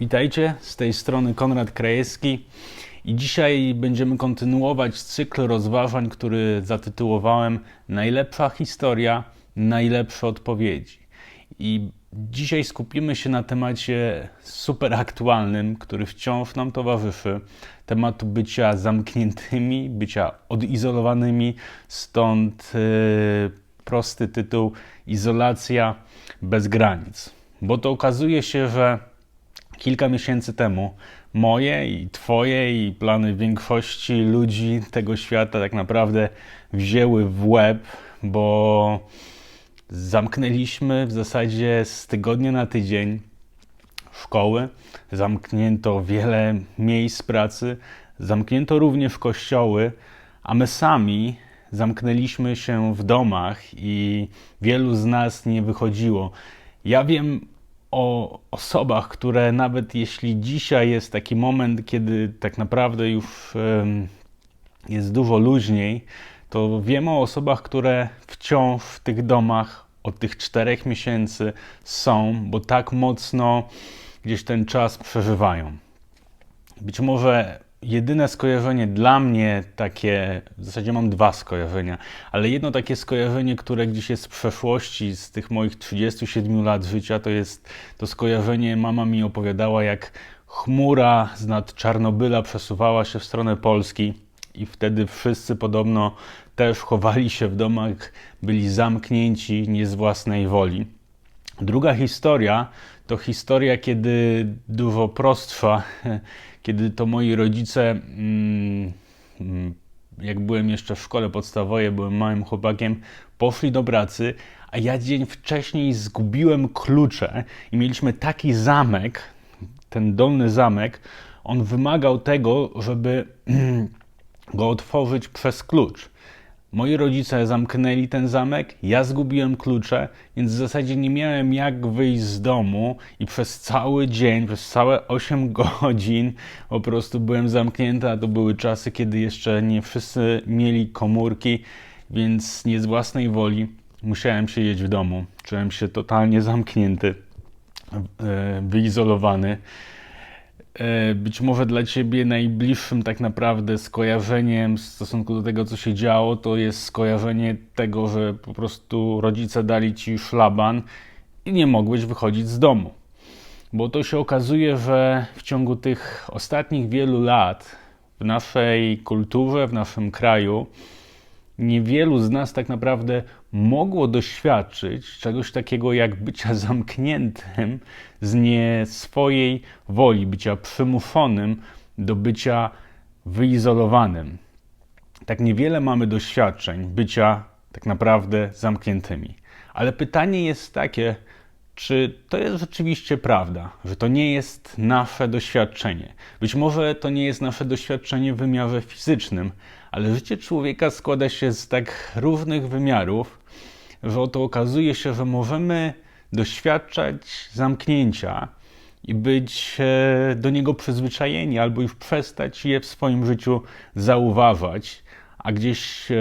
Witajcie, z tej strony Konrad Krajewski i dzisiaj będziemy kontynuować cykl rozważań, który zatytułowałem Najlepsza historia, najlepsze odpowiedzi. I dzisiaj skupimy się na temacie super aktualnym, który wciąż nam towarzyszy, tematu bycia zamkniętymi, bycia odizolowanymi, stąd yy, prosty tytuł Izolacja bez granic. Bo to okazuje się, że kilka miesięcy temu moje i Twoje i plany większości ludzi tego świata tak naprawdę wzięły w łeb, bo zamknęliśmy w zasadzie z tygodnia na tydzień szkoły, zamknięto wiele miejsc pracy, zamknięto również kościoły, a my sami zamknęliśmy się w domach i wielu z nas nie wychodziło. Ja wiem o osobach, które nawet jeśli dzisiaj jest taki moment, kiedy tak naprawdę już jest dużo luźniej, to wiem o osobach, które wciąż w tych domach od tych czterech miesięcy są, bo tak mocno gdzieś ten czas przeżywają. Być może jedyne skojarzenie dla mnie takie, w zasadzie mam dwa skojarzenia, ale jedno takie skojarzenie, które gdzieś jest z przeszłości, z tych moich 37 lat życia, to jest to skojarzenie, mama mi opowiadała, jak chmura z nad Czarnobyla przesuwała się w stronę Polski i wtedy wszyscy podobno też chowali się w domach, byli zamknięci nie z własnej woli. Druga historia to historia, kiedy dużo prostsza, kiedy to moi rodzice, mm, mm, jak byłem jeszcze w szkole podstawowej, byłem małym chłopakiem, poszli do pracy, a ja dzień wcześniej zgubiłem klucze i mieliśmy taki zamek, ten dolny zamek, on wymagał tego, żeby go otworzyć przez klucz. Moi rodzice zamknęli ten zamek, ja zgubiłem klucze, więc w zasadzie nie miałem jak wyjść z domu i przez cały dzień, przez całe 8 godzin po prostu byłem zamknięty, a to były czasy, kiedy jeszcze nie wszyscy mieli komórki, więc nie z własnej woli musiałem siedzieć w domu. Czułem się totalnie zamknięty, e, wyizolowany. E, być może dla ciebie najbliższym tak naprawdę skojarzeniem w stosunku do tego, co się działo, to jest skojarzenie tego, że po prostu rodzice dali ci szlaban i nie mogłeś wychodzić z domu. Bo to się okazuje, że w ciągu tych ostatnich wielu lat w naszej kulturze, w naszym kraju, niewielu z nas tak naprawdę mogło doświadczyć czegoś takiego jak bycia zamkniętym z nie swojej woli, bycia przymuszonym do bycia wyizolowanym. Tak niewiele mamy doświadczeń bycia tak naprawdę zamkniętymi. Ale pytanie jest takie, czy to jest rzeczywiście prawda, że to nie jest nasze doświadczenie? Być może to nie jest nasze doświadczenie w wymiarze fizycznym, ale życie człowieka składa się z tak różnych wymiarów, że oto okazuje się, że możemy doświadczać zamknięcia i być e, do niego przyzwyczajeni, albo już przestać je w swoim życiu zauważać, a gdzieś e,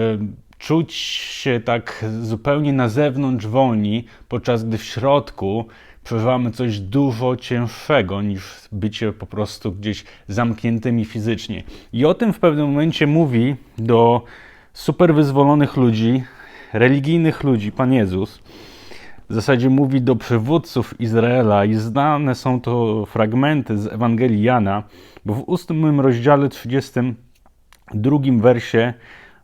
czuć się tak zupełnie na zewnątrz wolni, podczas gdy w środku przeżywamy coś dużo cięższego niż bycie po prostu gdzieś zamkniętymi fizycznie. I o tym w pewnym momencie mówi do super wyzwolonych ludzi, religijnych ludzi, Pan Jezus. W zasadzie mówi do przywódców Izraela i znane są to fragmenty z Ewangelii Jana, bo w 8 rozdziale 32 wersie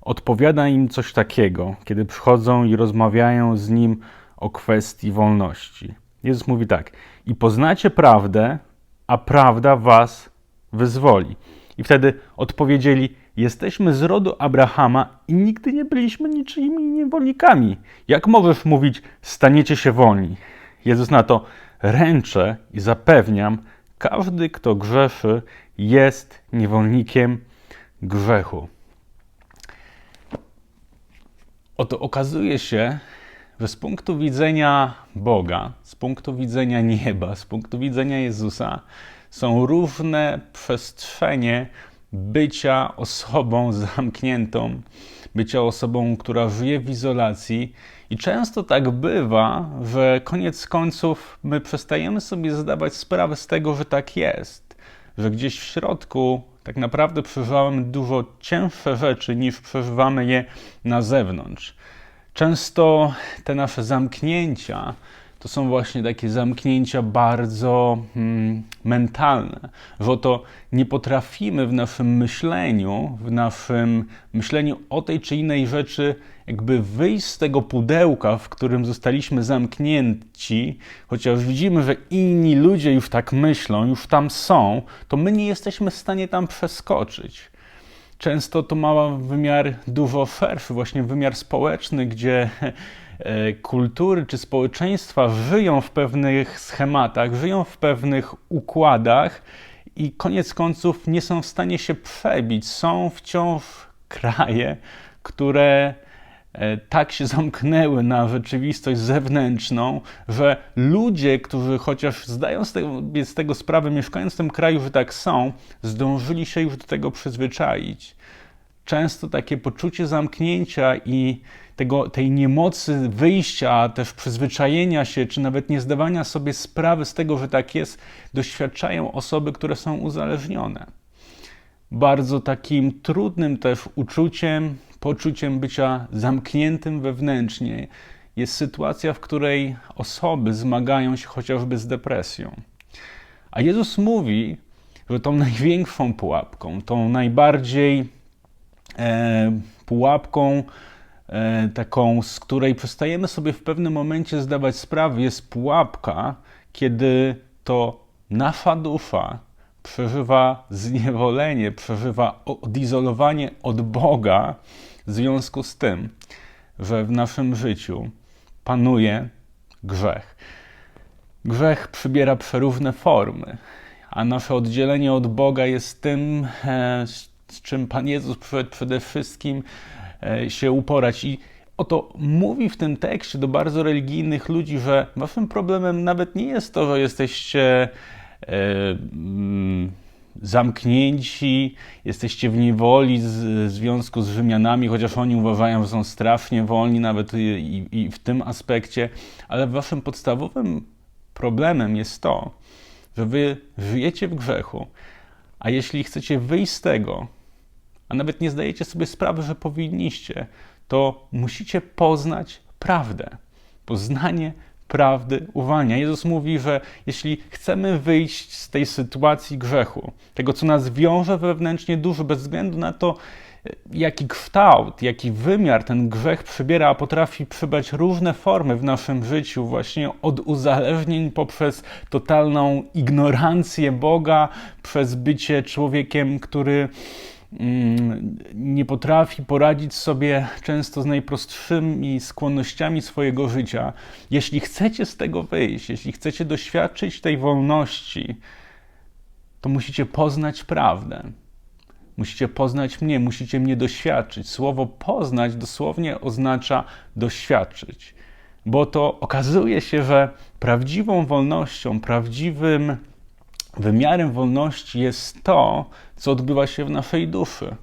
odpowiada im coś takiego, kiedy przychodzą i rozmawiają z nim o kwestii wolności. Jezus mówi tak: I poznacie prawdę, a prawda was wyzwoli. I wtedy odpowiedzieli: Jesteśmy z rodu Abrahama i nigdy nie byliśmy niczyimi niewolnikami. Jak możesz mówić, staniecie się wolni? Jezus na to ręczę i zapewniam, każdy, kto grzeszy, jest niewolnikiem grzechu. Oto okazuje się, że z punktu widzenia Boga, z punktu widzenia nieba, z punktu widzenia Jezusa, są różne przestrzenie bycia osobą zamkniętą, bycia osobą, która żyje w izolacji. I często tak bywa, że koniec końców my przestajemy sobie zdawać sprawę z tego, że tak jest, że gdzieś w środku tak naprawdę przeżywamy dużo cięższe rzeczy niż przeżywamy je na zewnątrz. Często te nasze zamknięcia to są właśnie takie zamknięcia bardzo hmm, mentalne, że oto nie potrafimy w naszym myśleniu, w naszym myśleniu o tej czy innej rzeczy, jakby wyjść z tego pudełka, w którym zostaliśmy zamknięci, chociaż widzimy, że inni ludzie już tak myślą, już tam są, to my nie jesteśmy w stanie tam przeskoczyć często to ma wymiar dużo szerszy, właśnie wymiar społeczny, gdzie e, kultury czy społeczeństwa żyją w pewnych schematach, żyją w pewnych układach i koniec końców nie są w stanie się przebić. Są wciąż kraje, które tak się zamknęły na rzeczywistość zewnętrzną, że ludzie, którzy chociaż zdają sobie z tego sprawę, mieszkając w tym kraju, że tak są, zdążyli się już do tego przyzwyczaić. Często takie poczucie zamknięcia i tego, tej niemocy wyjścia, też przyzwyczajenia się, czy nawet nie zdawania sobie sprawy z tego, że tak jest, doświadczają osoby, które są uzależnione. Bardzo takim trudnym też uczuciem, poczuciem bycia zamkniętym wewnętrznie jest sytuacja, w której osoby zmagają się chociażby z depresją. A Jezus mówi, że tą największą pułapką, tą najbardziej e, pułapką, e, taką, z której przestajemy sobie w pewnym momencie zdawać sprawę, jest pułapka, kiedy to nasza dusza przeżywa zniewolenie, przeżywa odizolowanie od Boga w związku z tym, że w naszym życiu panuje grzech. Grzech przybiera przeróżne formy, a nasze oddzielenie od Boga jest tym, e, z czym Pan Jezus przyszedł przede wszystkim e, się uporać. I oto mówi w tym tekście do bardzo religijnych ludzi, że waszym problemem nawet nie jest to, że jesteście e, mm, zamknięci, jesteście w niewoli w związku z Rzymianami, chociaż oni uważają, że są strasznie wolni nawet i, i w tym aspekcie, ale waszym podstawowym problemem jest to, że wy żyjecie w grzechu, a jeśli chcecie wyjść z tego, a nawet nie zdajecie sobie sprawy, że powinniście, to musicie poznać prawdę. Poznanie prawdy uwalnia. Jezus mówi, że jeśli chcemy wyjść z tej sytuacji grzechu, tego co nas wiąże wewnętrznie duży, bez względu na to, jaki kształt, jaki wymiar ten grzech przybiera, a potrafi przybrać różne formy w naszym życiu, właśnie od uzależnień poprzez totalną ignorancję Boga, przez bycie człowiekiem, który nie potrafi poradzić sobie często z najprostszymi skłonnościami swojego życia. Jeśli chcecie z tego wyjść, jeśli chcecie doświadczyć tej wolności, to musicie poznać prawdę. Musicie poznać mnie, musicie mnie doświadczyć. Słowo poznać dosłownie oznacza doświadczyć, bo to okazuje się, że prawdziwą wolnością, prawdziwym wymiarem wolności jest to, co odbywa się w naszej duszy.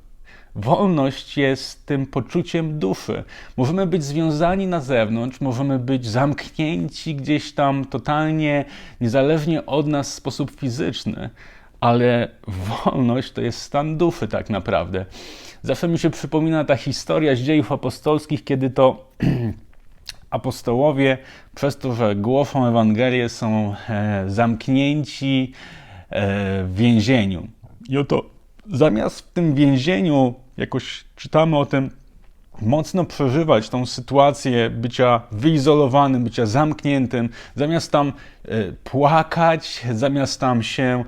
Wolność jest tym poczuciem duszy. Możemy być związani na zewnątrz, możemy być zamknięci gdzieś tam totalnie niezależnie od nas w sposób fizyczny, ale wolność to jest stan duszy tak naprawdę. Zawsze mi się przypomina ta historia z dziejów apostolskich, kiedy to apostołowie przez to, że głoszą Ewangelię są e, zamknięci e, w więzieniu. I oto zamiast w tym więzieniu jakoś czytamy o tym, mocno przeżywać tą sytuację bycia wyizolowanym, bycia zamkniętym, zamiast tam e, płakać, zamiast tam się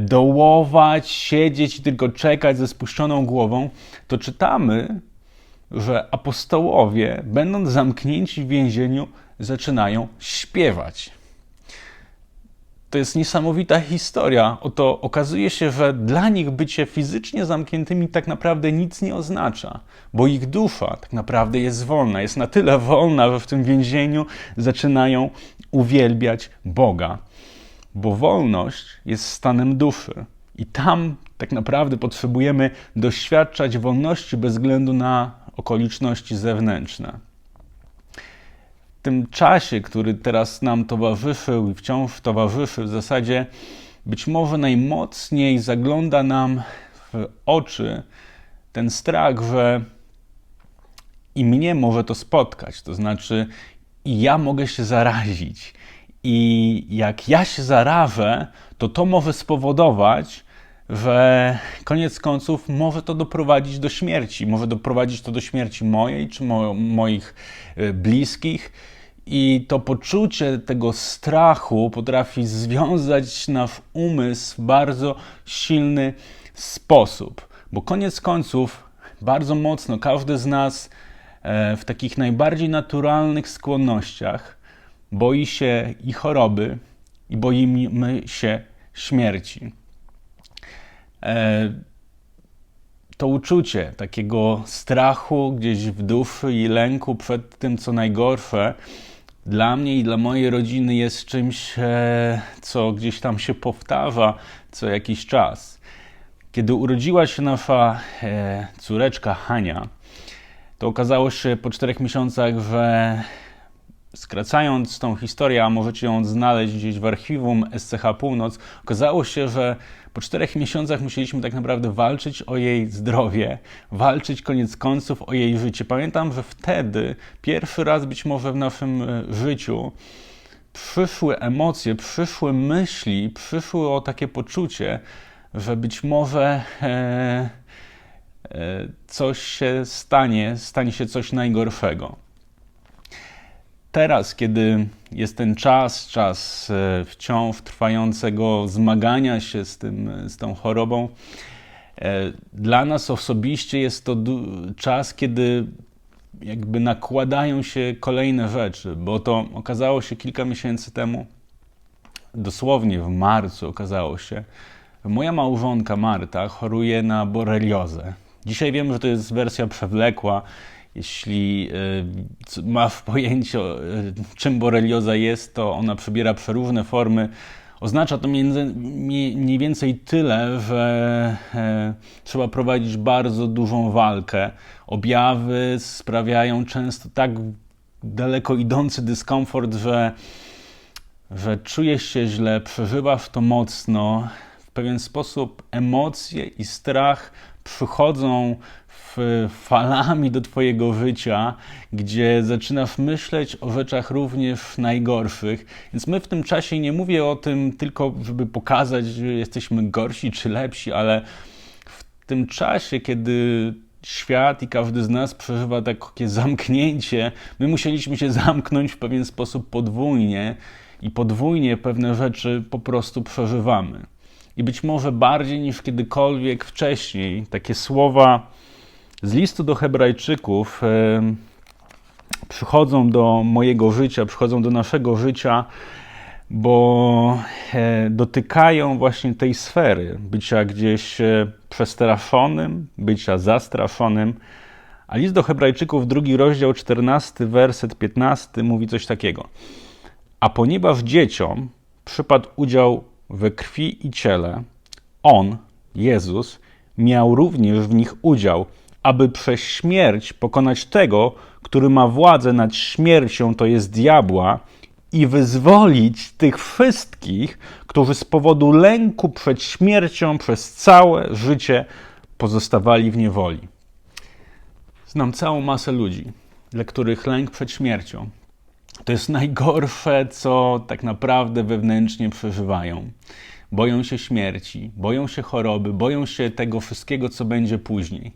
dołować, siedzieć i tylko czekać ze spuszczoną głową, to czytamy, że apostołowie, będąc zamknięci w więzieniu, zaczynają śpiewać. To jest niesamowita historia. Oto okazuje się, że dla nich bycie fizycznie zamkniętymi tak naprawdę nic nie oznacza, bo ich dusza tak naprawdę jest wolna. Jest na tyle wolna, że w tym więzieniu zaczynają uwielbiać Boga. Bo wolność jest stanem duszy. I tam tak naprawdę potrzebujemy doświadczać wolności bez względu na okoliczności zewnętrzne. W tym czasie, który teraz nam towarzyszył i wciąż towarzyszy, w zasadzie być może najmocniej zagląda nam w oczy ten strach, że i mnie może to spotkać. To znaczy, ja mogę się zarazić. I jak ja się zarażę, to to może spowodować, że koniec końców może to doprowadzić do śmierci. Może doprowadzić to do śmierci mojej czy mo moich e, bliskich. I to poczucie tego strachu potrafi związać nasz umysł w bardzo silny sposób. Bo koniec końców, bardzo mocno każdy z nas e, w takich najbardziej naturalnych skłonnościach boi się i choroby, i boimy się śmierci. E, to uczucie takiego strachu gdzieś w duszy i lęku przed tym, co najgorsze, dla mnie i dla mojej rodziny jest czymś, e, co gdzieś tam się powtarza co jakiś czas. Kiedy urodziła się nasza e, córeczka Hania, to okazało się po czterech miesiącach, że Skracając tą historię, a możecie ją znaleźć gdzieś w archiwum SCH Północ, okazało się, że po czterech miesiącach musieliśmy tak naprawdę walczyć o jej zdrowie, walczyć koniec końców o jej życie. Pamiętam, że wtedy pierwszy raz być może w naszym e, życiu przyszły emocje, przyszły myśli, przyszły o takie poczucie, że być może e, e, coś się stanie, stanie się coś najgorszego teraz, kiedy jest ten czas, czas e, wciąż trwającego zmagania się z, tym, z tą chorobą, e, dla nas osobiście jest to czas, kiedy jakby nakładają się kolejne rzeczy, bo to okazało się kilka miesięcy temu, dosłownie w marcu okazało się, moja małżonka Marta choruje na boreliozę. Dzisiaj wiem, że to jest wersja przewlekła jeśli y, masz pojęcie, y, czym borelioza jest, to ona przybiera przeróżne formy. Oznacza to mniej więcej tyle, że e, trzeba prowadzić bardzo dużą walkę. Objawy sprawiają często tak daleko idący dyskomfort, że, że czujesz się źle, przeżywasz to mocno. W pewien sposób emocje i strach przychodzą falami do Twojego życia, gdzie zaczynasz myśleć o rzeczach również najgorszych. Więc my w tym czasie nie mówię o tym tylko, żeby pokazać, że jesteśmy gorsi czy lepsi, ale w tym czasie, kiedy świat i każdy z nas przeżywa takie zamknięcie, my musieliśmy się zamknąć w pewien sposób podwójnie i podwójnie pewne rzeczy po prostu przeżywamy. I być może bardziej niż kiedykolwiek wcześniej takie słowa z listu do Hebrajczyków przychodzą do mojego życia, przychodzą do naszego życia, bo e, dotykają właśnie tej sfery bycia gdzieś e, przestraszonym, bycia zastraszonym. A list do Hebrajczyków, drugi rozdział, 14, werset 15 mówi coś takiego. A ponieważ dzieciom przypadł udział we krwi i ciele, on, Jezus, miał również w nich udział – aby przez śmierć pokonać tego, który ma władzę nad śmiercią, to jest diabła, i wyzwolić tych wszystkich, którzy z powodu lęku przed śmiercią przez całe życie pozostawali w niewoli. Znam całą masę ludzi, dla których lęk przed śmiercią to jest najgorsze, co tak naprawdę wewnętrznie przeżywają. Boją się śmierci, boją się choroby, boją się tego wszystkiego, co będzie później.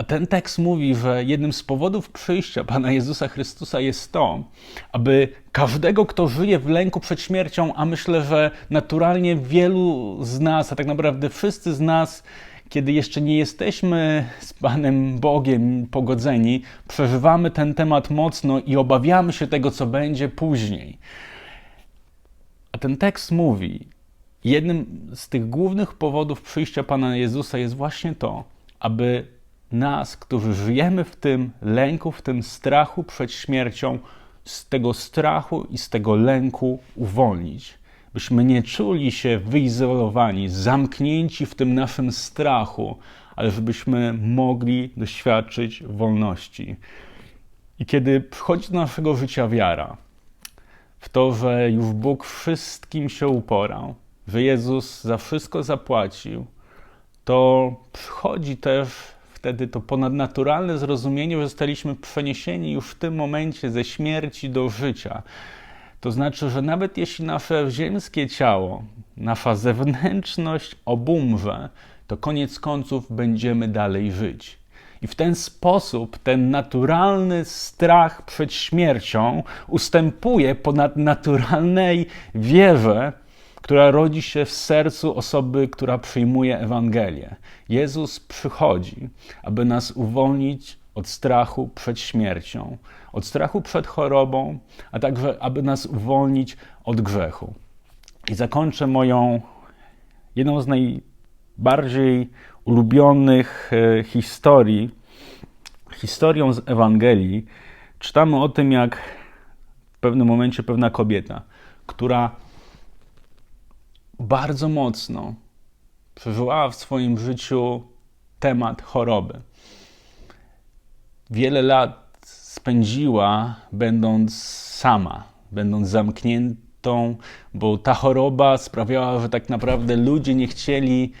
A ten tekst mówi, że jednym z powodów przyjścia Pana Jezusa Chrystusa jest to, aby każdego, kto żyje w lęku przed śmiercią, a myślę, że naturalnie wielu z nas, a tak naprawdę wszyscy z nas, kiedy jeszcze nie jesteśmy z Panem Bogiem pogodzeni, przeżywamy ten temat mocno i obawiamy się tego, co będzie później. A ten tekst mówi, jednym z tych głównych powodów przyjścia Pana Jezusa jest właśnie to, aby nas, którzy żyjemy w tym lęku, w tym strachu przed śmiercią, z tego strachu i z tego lęku uwolnić. byśmy nie czuli się wyizolowani, zamknięci w tym naszym strachu, ale żebyśmy mogli doświadczyć wolności. I kiedy przychodzi do naszego życia wiara, w to, że już Bóg wszystkim się uporał, że Jezus za wszystko zapłacił, to przychodzi też wtedy to ponadnaturalne zrozumienie, że zostaliśmy przeniesieni już w tym momencie ze śmierci do życia. To znaczy, że nawet jeśli nasze ziemskie ciało, nasza zewnętrzność obumrze, to koniec końców będziemy dalej żyć. I w ten sposób ten naturalny strach przed śmiercią ustępuje ponad naturalnej wierze, która rodzi się w sercu osoby, która przyjmuje Ewangelię. Jezus przychodzi, aby nas uwolnić od strachu przed śmiercią, od strachu przed chorobą, a także aby nas uwolnić od grzechu. I zakończę moją jedną z najbardziej ulubionych e, historii, historią z Ewangelii. Czytamy o tym, jak w pewnym momencie pewna kobieta, która bardzo mocno przeżyła w swoim życiu temat choroby. Wiele lat spędziła będąc sama, będąc zamkniętą, bo ta choroba sprawiała, że tak naprawdę ludzie nie chcieli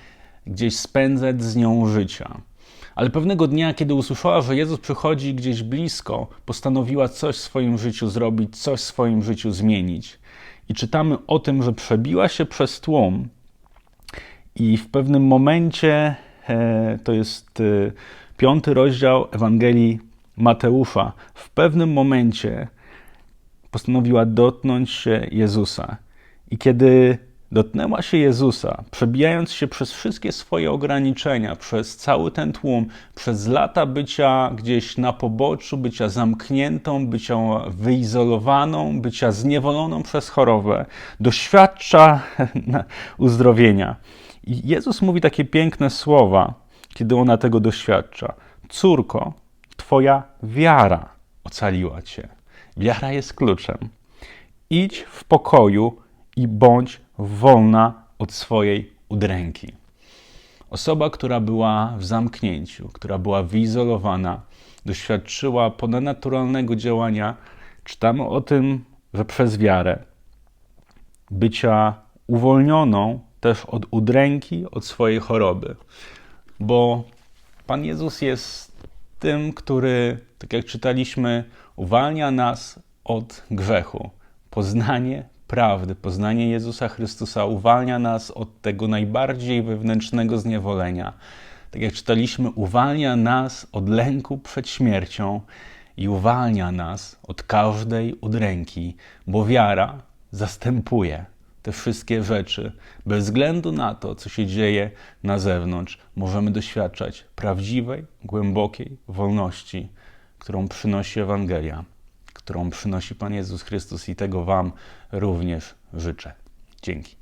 gdzieś spędzać z nią życia. Ale pewnego dnia, kiedy usłyszała, że Jezus przychodzi gdzieś blisko, postanowiła coś w swoim życiu zrobić, coś w swoim życiu zmienić. I czytamy o tym, że przebiła się przez tłum i w pewnym momencie, e, to jest e, piąty rozdział Ewangelii Mateusza, w pewnym momencie postanowiła dotknąć się Jezusa. I kiedy dotknęła się Jezusa, przebijając się przez wszystkie swoje ograniczenia, przez cały ten tłum, przez lata bycia gdzieś na poboczu, bycia zamkniętą, bycia wyizolowaną, bycia zniewoloną przez chorobę, doświadcza uzdrowienia. I Jezus mówi takie piękne słowa, kiedy ona tego doświadcza. Córko, Twoja wiara ocaliła Cię. Wiara jest kluczem. Idź w pokoju i bądź wolna od swojej udręki. Osoba, która była w zamknięciu, która była wyizolowana, doświadczyła ponadnaturalnego działania, czytamy o tym, że przez wiarę bycia uwolnioną też od udręki, od swojej choroby. Bo Pan Jezus jest tym, który, tak jak czytaliśmy, uwalnia nas od grzechu. Poznanie prawdy, poznanie Jezusa Chrystusa uwalnia nas od tego najbardziej wewnętrznego zniewolenia. Tak jak czytaliśmy, uwalnia nas od lęku przed śmiercią i uwalnia nas od każdej udręki, bo wiara zastępuje te wszystkie rzeczy. Bez względu na to, co się dzieje na zewnątrz, możemy doświadczać prawdziwej, głębokiej wolności, którą przynosi Ewangelia którą przynosi Pan Jezus Chrystus i tego Wam również życzę. Dzięki.